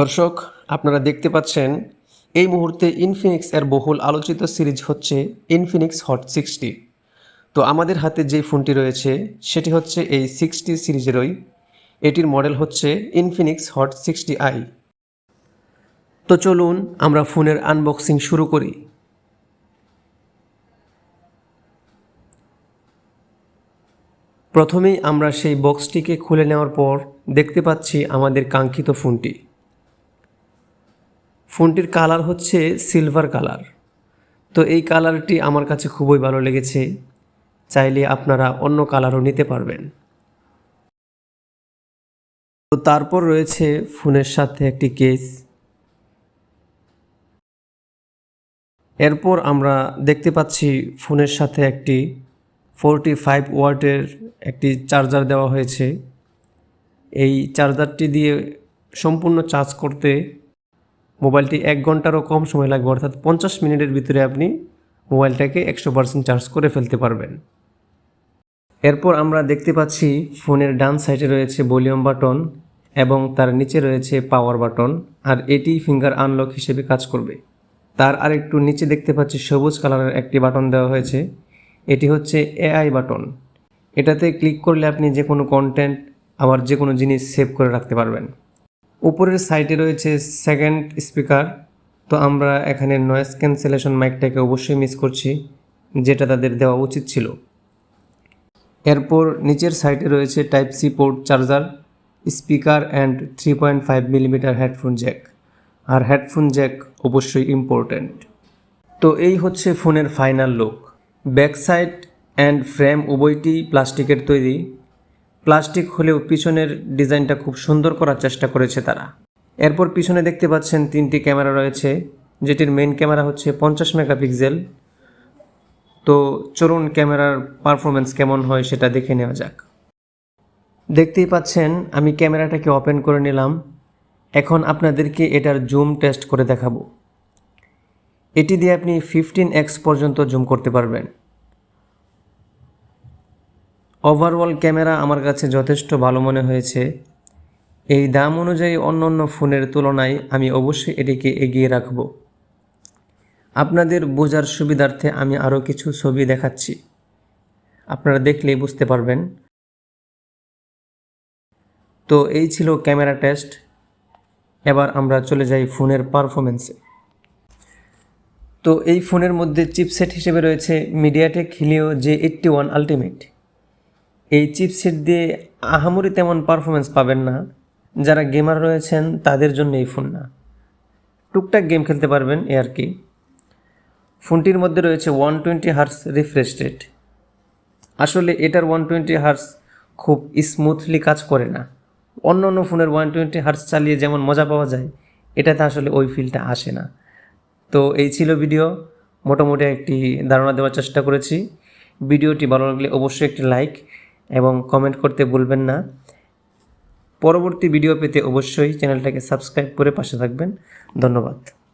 দর্শক, আপনারা দেখতে পাচ্ছেন, এই মুহূর্তে ইনফিনিক্স এর বহুল আলোচিত সিরিজ হচ্ছে ইনফিনিক্স হট সিক্সটি তো আমাদের হাতে যে ফোনটি রয়েছে, সেটি হচ্ছে এই সিক্সটি সিরিজেরই। এটির মডেল হচ্ছে ইনফিনিক্স হট সিক্সটি আই তো চলুন আমরা ফোনের আনবক্সিং শুরু করি। প্রথমেই আমরা সেই বক্সটিকে খুলে নেওয়ার পর দেখতে পাচ্ছি আমাদের কাঙ্ক্ষিত ফোনটি। ফোনটির কালার হচ্ছে সিলভার কালার। তো এই কালারটি আমার কাছে খুবই ভালো লেগেছে। চাইলে আপনারা অন্য কালারও নিতে পারবেন। তো তারপর রয়েছে ফোনের সাথে একটি কেস। এরপর আমরা দেখতে পাচ্ছি ফোনের সাথে একটি ফোরটি ফাইভ ওয়াটের একটি চার্জার দেওয়া হয়েছে। এই চার্জারটি দিয়ে সম্পূর্ণ চার্জ করতে মোবাইলটি এক ঘন্টারও কম সময় লাগবে, অর্থাৎ পঞ্চাশ মিনিটের ভিতরে আপনি মোবাইলটাকে একশো পার্সেন্ট চার্জ করে ফেলতে পারবেন। এরপর আমরা দেখতে পাচ্ছি ফোনের ডান সাইডে রয়েছে ভলিউম বাটন এবং তার নিচে রয়েছে পাওয়ার বাটন, আর এটি ফিঙ্গার আনলক হিসেবে কাজ করবে। তার আরেকটু নিচে দেখতে পাচ্ছি সবুজ কালারের একটি বাটন দেওয়া হয়েছে, এটি হচ্ছে এআই বাটন। এটাতে ক্লিক করলে আপনি যে কোনো কন্টেন্ট আবার যে কোনো জিনিস সেভ করে রাখতে পারবেন। উপরের সাইডে রয়েছে সেকেন্ড স্পিকার তো আমরা এখানে নয়েজ ক্যান্সেলেশন মাইকটাকে অবশ্যই মিস করছি, যেটা তাদের দেওয়া উচিত ছিল। এরপর নিচের সাইডে রয়েছে type C port charger speaker and three point five millimetre headphone jack R headphone jack অবশ্যই ইম্পর্ট্যান্ট তো এই হচ্ছে ফোনের final look back side and frame উভয়টি প্লাস্টিকের তৈরি। প্লাস্টিক হলেও পিছনের ডিজাইনটা খুব সুন্দর করার চেষ্টা করেছে তারা। এরপর পিছনে দেখতে পাচ্ছেন তিনটি ক্যামেরা রয়েছে, যেটির মেন ক্যামেরা হচ্ছে পঞ্চাশ মেগাপিক্সেল। তো চলুন ক্যামেরার পারফরমেন্স কেমন হয় সেটা দেখে নেওয়া যাক। দেখতেই পাচ্ছেন, আমি ক্যামেরাটাকে ওপেন করে নিলাম। এখন আপনাদেরকে এটার জুম টেস্ট করে দেখাবো। এটি দিয়ে আপনি ফিফটিন এক্স পর্যন্ত জুম করতে পারবেন। ওভারঅল ক্যামেরা আমার কাছে যথেষ্ট ভালো মনে হয়েছে। এই দাম অনুযায়ী অন্য অন্য ফোনের তুলনায় আমি অবশ্যই এটিকে এগিয়ে রাখব। আপনাদের বোঝার সুবিধার্থে আমি আরও কিছু ছবি দেখাচ্ছি। আপনারা দেখলেই বুঝতে পারবেন। তো এই ছিল ক্যামেরা টেস্ট। এবার আমরা চলে যাই ফোনের পারফরমেন্সে তো এই ফোনের মধ্যে চিপসেট হিসেবে রয়েছে MediaTek Helio G eighty one ultimate এই চিপসেট দিয়ে আহামরি তেমন পারফরমেন্স পাবেন না। যারা গেমার রয়েছেন, তাদের জন্য এই ফোন না। টুকটাক গেম খেলতে পারবেন এ আর কি। ফোনটির মধ্যে রয়েছে one twenty hertz refresh rate আসলে এটার ওয়ান টোয়েন্টি হার্স খুব স্মুথলি কাজ করে না। অন্য অন্য ফোনের ওয়ান টোয়েন্টি হার্স চালিয়ে যেমন মজা পাওয়া যায়, এটাতে আসলে ওই ফিলটা আসে না। তো এই ছিল ভিডিও মোটামুটি একটি ধারণা দেওয়ার চেষ্টা করেছি। ভিডিওটি ভালো লাগলে অবশ্যই একটি লাইক এবং কমেন্ট করতে ভুলবেন না। পরবর্তী ভিডিও পেতে অবশ্যই চ্যানেলটাকে সাবস্ক্রাইব করে পাশে থাকবেন। ধন্যবাদ।